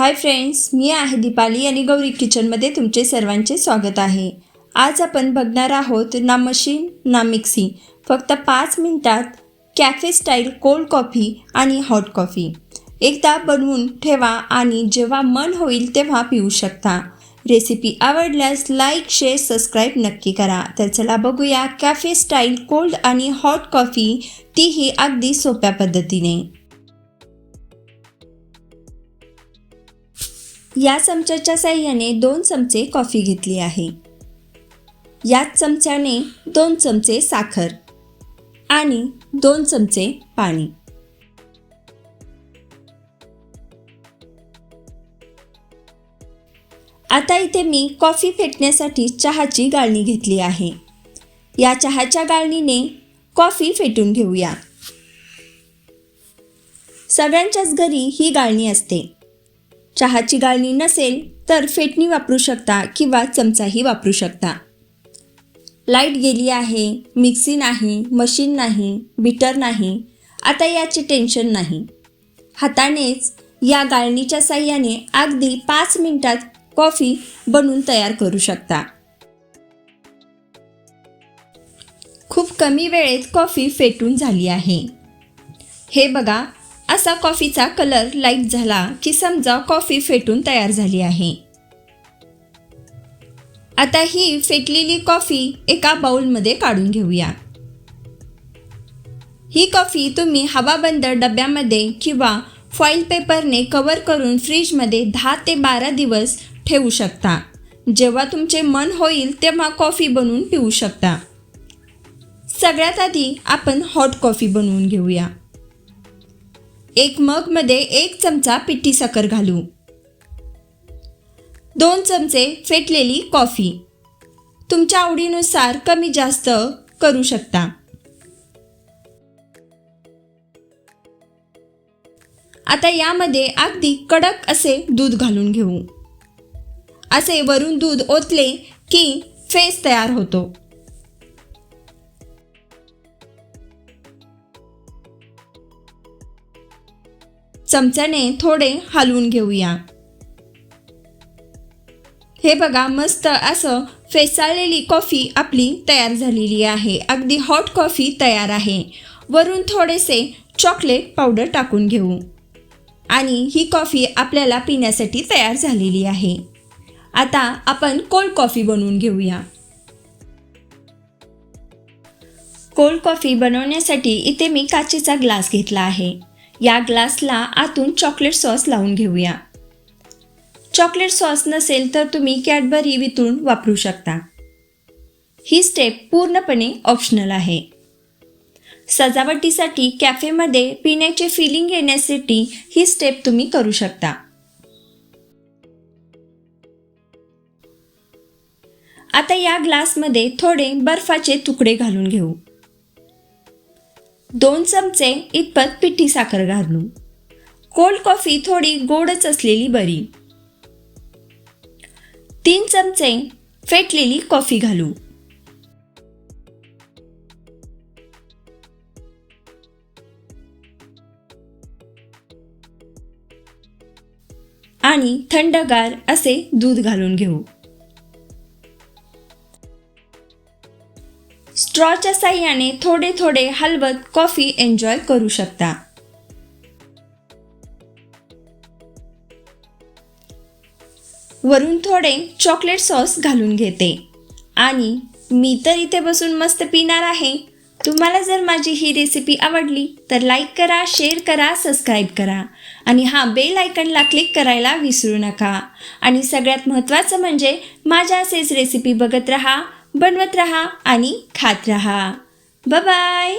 Hi friends मी आहे दीपाली आणि गौरी किचनमध्ये तुमचे सर्वांचे स्वागत आहे. आज आपण बघणार आहोत ना मशीन ना मिक्सी. फक्त पाच मिनटात कॅफे स्टाईल कोल्ड कॉफी आणि हॉट कॉफी एकदा बनवून ठेवा आणि जेव्हा मन होईल तेव्हा पिऊ शकता. रेसिपी आवडल्यास लाईक शेअर सबस्क्राईब नक्की करा. तर चला बघूया कॅफे स्टाईल कोल्ड आणि हॉट कॉफी तीही अगदी सोप्या पद्धतीने. या चमच्याच्या साह्याने दोन चमचे कॉफी घेतली आहे. याच चमच्याने दोन चमचे साखर आणि दोन चमचे पाणी. आता इथे मी कॉफी फेटण्यासाठी चहाची गाळणी घेतली आहे. या चहाच्या गाळणीने कॉफी फेटून घेऊया. सगळ्यांच्याच घरी ही गाळणी असते. चहाची गाळणी नसेल तर फेटणी वापरू शकता किंवा चमचाही वापरू शकता. लाइट गेली आहे मिक्सी नाही मशीन नाही बिटर नाही आता याचे टेन्शन नाही. हातानेच या गाळणीच्या साह्याने अगदी पाच मिनिटात कॉफी बनवून तयार करू शकता. खूप कमी वेळेत कॉफी फेटून झाली आहे. हे बघा असा कॉफीचा कलर लाइट झाला की समजा कॉफी फेटून तयार झाली आहे. आता ही फेटलेली कॉफी एका बाउलमध्ये काढून घेऊया. ही कॉफी तुम्ही हवाबंद डब्यामध्ये किंवा फॉईल पेपरने कवर करून फ्रीजमध्ये दहा ते बारा दिवस ठेवू शकता. जेव्हा तुमचे मन होईल तेव्हा कॉफी बनवून पिऊ शकता. सगळ्यात आधी आपण हॉट कॉफी बनवून घेऊया. एक मगमध्ये एक चमचा पिठी साखर घालू. दोन चमचे फेटलेली कॉफी. तुमच्या आवडीनुसार कमी जास्त करू शकता. आता यामध्ये अगदी कडक असे दूध घालून घेऊ. असे वरून दूध ओतले की फेस तयार होतो. चमच्याने थोडे हलवून घेऊया. हे बघा मस्त असं फेसाळलेली कॉफी आपली तयार झालेली आहे. अगदी हॉट कॉफी तयार आहे. वरून थोडेसे चॉकलेट पावडर टाकून घेऊ. आणि ही कॉफी आपल्याला पिण्यासाठी तयार झालेली आहे. आता आपण कोल्ड कॉफी बनवून घेऊया. कोल्ड कॉफी बनवण्यासाठी इथे मी काचेचा ग्लास घेतला आहे. या ग्लासला आतून चॉकलेट सॉस लावून घेऊया. चॉकलेट सॉस नसेल तर तुम्ही कॅडबरी वितळून वापरू शकता. ही स्टेप पूर्णपणे ऑप्शनल आहे. सजावटीसाठी कॅफेमध्ये पिण्याचे फिलिंग येण्यासाठी ही स्टेप तुम्ही करू शकता. आता या ग्लासमध्ये थोडे बर्फाचे तुकडे घालून घेऊ. दोन चमचे इतपत पिठी साखर घालू कोल्ड कॉफी थोडी गोडच असलेली बरी. तीन चमचे फेटलेली कॉफी घालू. आणि थंडगार असे दूध घालून घेऊ. स्ट्रॉच्या साह्याने थोडे थोडे हलवत कॉफी एन्जॉय करू शकता. वरून थोडे चॉकलेट सॉस घालून घेते. आणि मी तर इथे बसून मस्त पिणार आहे. तुम्हाला जर माझी ही रेसिपी आवडली तर लाईक करा शेअर करा सबस्क्राईब करा. आणि हा बेल आयकनला क्लिक करायला विसरू नका. आणि सगळ्यात महत्त्वाचं म्हणजे माझ्या असेच रेसिपी बघत राहा. बनवत राहा आणि खात राहा. बाय